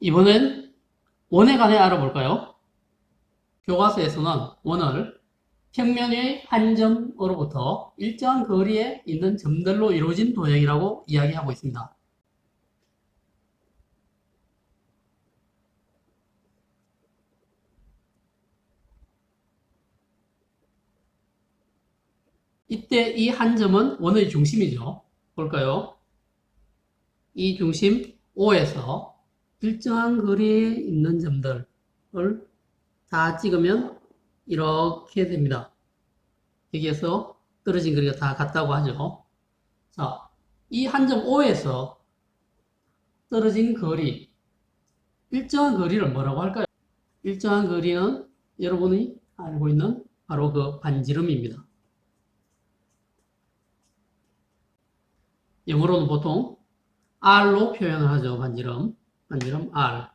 이번엔 원에 관해 알아볼까요? 교과서에서는 원을 평면의 한 점으로부터 일정한 거리에 있는 점들로 이루어진 도형이라고 이야기하고 있습니다. 이때 이 한 점은 원의 중심이죠. 볼까요? 이 중심 O에서 일정한 거리에 있는 점들을 다 찍으면 이렇게 됩니다. 여기에서 떨어진 거리가 다 같다고 하죠. 자, 이 한점 O에서 떨어진 거리, 일정한 거리를 뭐라고 할까요? 일정한 거리는 여러분이 알고 있는 바로 그 반지름입니다. 영어로는 보통 R로 표현을 하죠. 반지름. 반지름 R.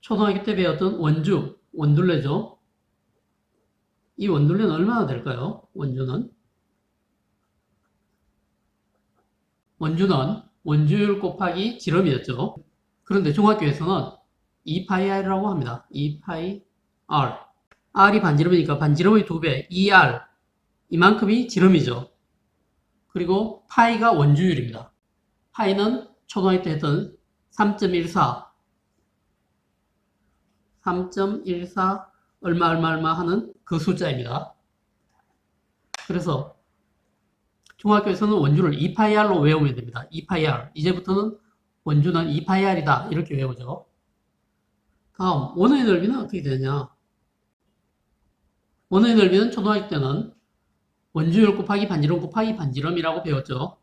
초등학교 때 배웠던 원주, 원둘레죠. 이 원둘레는 얼마나 될까요? 원주는? 원주는 원주율 곱하기 지름이었죠. 그런데 중학교에서는 2파이R이라고 합니다. 2파이 R. R이 반지름이니까 반지름의 2배, 2R. 이만큼이 지름이죠. 그리고 파이가 원주율입니다. 파이는 초등학교 때 했던 3.14, 3.14 얼마 얼마 얼마 하는 그 숫자입니다. 그래서 중학교에서는 원주를 2파이R로 외우면 됩니다. 2파이R. 이제부터는 원주는 2파이R이다. 이렇게 외우죠. 다음, 원의 넓이는 어떻게 되냐? 원의 넓이는 초등학교 때는 원주율 곱하기 반지름 곱하기 반지름이라고 배웠죠.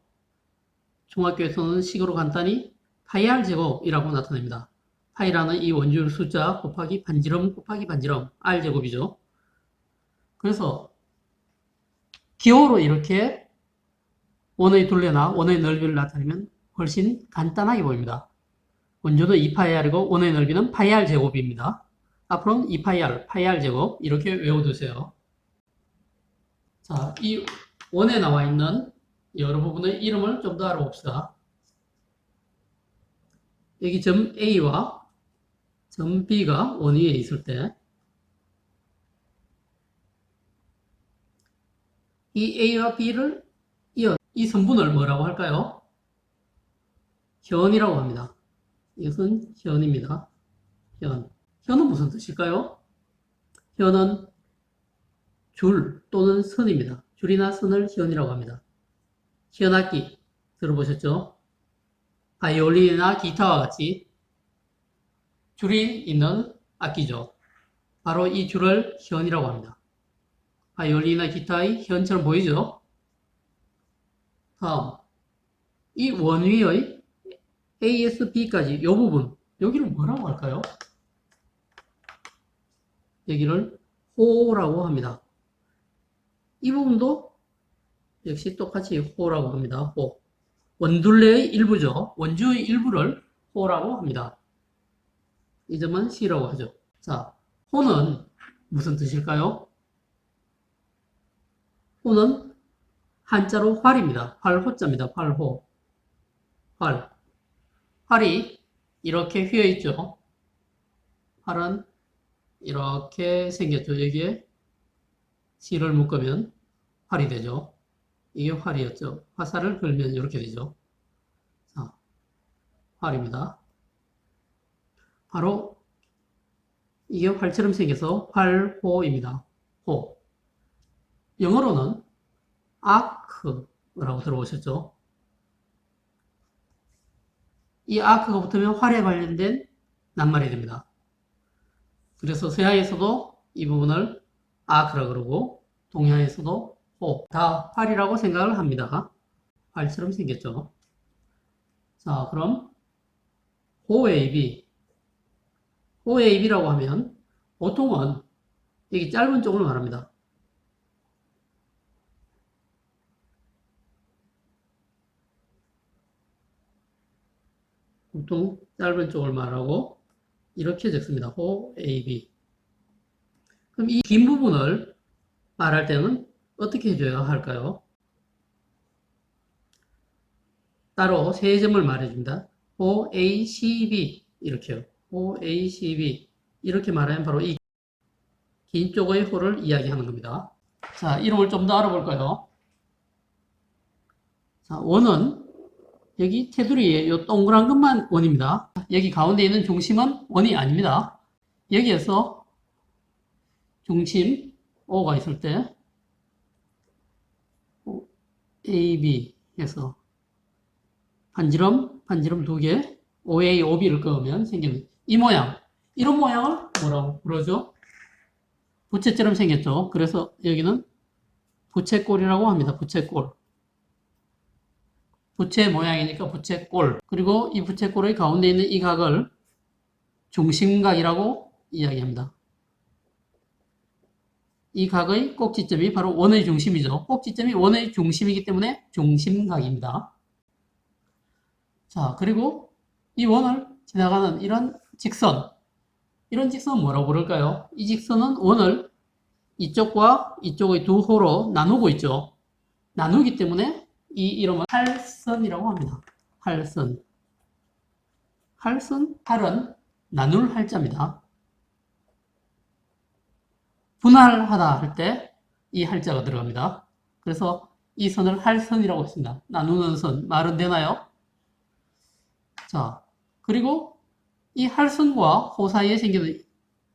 중학교에서는 식으로 간단히 파이R 제곱이라고 나타냅니다. 파이라는 이 원주율 숫자 곱하기 반지름 곱하기 반지름 R 제곱이죠. 그래서 기호로 이렇게 원의 둘레나 원의 넓이를 나타내면 훨씬 간단하게 보입니다. 원주는 2파이R이고 원의 넓이는 파이R 제곱입니다. 앞으로는 2파이R, 파이R 제곱 이렇게 외워두세요. 자, 이 원에 나와 있는 여러 부분의 이름을 좀 더 알아봅시다. 여기 점 A와 점 B가 원 위에 있을 때, 이 A와 B를 이어, 이 선분을 뭐라고 할까요? 현이라고 합니다. 이것은 현입니다. 현. 현은 무슨 뜻일까요? 현은 줄 또는 선입니다. 줄이나 선을 현이라고 합니다. 현악기 들어보셨죠? 바이올린이나 기타와 같이 줄이 있는 악기죠. 바로 이 줄을 현이라고 합니다. 바이올린이나 기타의 현처럼 보이죠? 다음, 이 원위의 ASB까지 이 부분, 여기를 뭐라고 할까요? 여기를 호라고 합니다. 이 부분도 역시 똑같이 호라고 합니다. 호. 원둘레의 일부죠. 원주의 일부를 호라고 합니다. 이 점은 C라고 하죠. 자, 호는 무슨 뜻일까요? 호는 한자로 활입니다. 활호자입니다. 활호. 활. 활이 이렇게 휘어 있죠. 활은 이렇게 생겼죠. 여기에 C를 묶으면 활이 되죠. 이게 활이었죠. 화살을 걸면 이렇게 되죠. 자, 활입니다. 바로 이게 활처럼 생겨서 활호입니다. 호. 영어로는 아크라고 들어보셨죠? 이 아크가 붙으면 활에 관련된 낱말이 됩니다. 그래서 서양에서도 이 부분을 아크라 그러고 동양에서도 호, 다 활이라고 생각을 합니다. 활처럼 생겼죠. 자, 그럼 호웨이비 호웨이비라고 하면 보통은 여기 짧은 쪽을 말합니다. 보통 짧은 쪽을 말하고 이렇게 적습니다. 호, A, B. 그럼 이 긴 부분을 말할 때는 어떻게 해줘야 할까요? 따로 세 점을 말해줍니다. O, A, C, B 이렇게요. OACB 이렇게 말하면 바로 이 긴 쪽의 호를 이야기하는 겁니다. 자, 이름을 좀 더 알아볼까요? 자, 원은 여기 테두리에 이 동그란 것만 원입니다. 여기 가운데 있는 중심은 원이 아닙니다. 여기에서 중심 O가 있을 때 AB 해서 반지름, 반지름 두 개, OA, OB를 그으면 생기는 이 모양, 이런 모양을 뭐라고 부르죠? 부채처럼 생겼죠. 그래서 여기는 부채꼴이라고 합니다. 부채꼴. 부채 모양이니까 부채꼴. 그리고 이 부채꼴의 가운데 있는 이 각을 중심각이라고 이야기합니다. 이 각의 꼭지점이 바로 원의 중심이죠. 꼭지점이 원의 중심이기 때문에 중심각입니다. 자, 그리고 이 원을 지나가는 이런 직선. 이런 직선은 뭐라고 부를까요? 이 직선은 원을 이쪽과 이쪽의 두 호로 나누고 있죠. 나누기 때문에 이 이름은 할선이라고 합니다. 할선. 할선, 할은 나눌 할자입니다. 분할하다 할 때 이 할자가 들어갑니다. 그래서 이 선을 할선이라고 했습니다. 나누는 선, 말은 되나요? 자, 그리고 이 할선과 호 사이에 생기는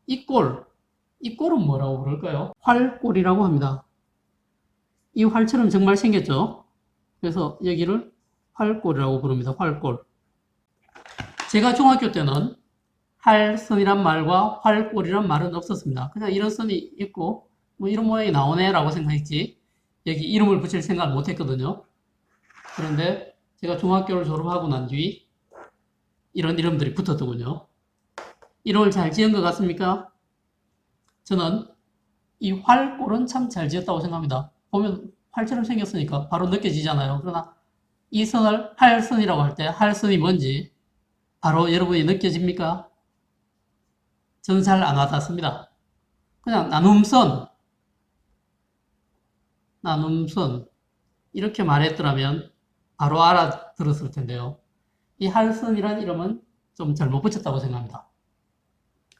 이 꼴, 이 꼴은 뭐라고 부를까요? 활꼴이라고 합니다. 이 활처럼 정말 생겼죠? 그래서 여기를 활꼴이라고 부릅니다. 활꼴. 제가 중학교 때는 활선이란 말과 활꼴이란 말은 없었습니다. 그냥 이런 선이 있고 뭐 이런 모양이 나오네라고 생각했지 여기 이름을 붙일 생각을 못 했거든요. 그런데 제가 중학교를 졸업하고 난 뒤 이런 이름들이 붙었더군요. 이름을 잘 지은 것 같습니까? 저는 이 활꼴은 참 잘 지었다고 생각합니다. 보면 활처럼 생겼으니까 바로 느껴지잖아요. 그러나 이 선을 활선이라고 할 때 활선이 뭔지 바로 여러분이 느껴집니까? 잘 안 와닿습니다. 그냥 나눔선, 나눔선 이렇게 말했더라면 바로 알아들었을 텐데요. 이 할선이란 이름은 좀 잘못 붙였다고 생각합니다.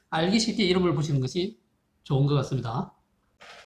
알기 쉽게 이름을 붙이는 것이 좋은 것 같습니다.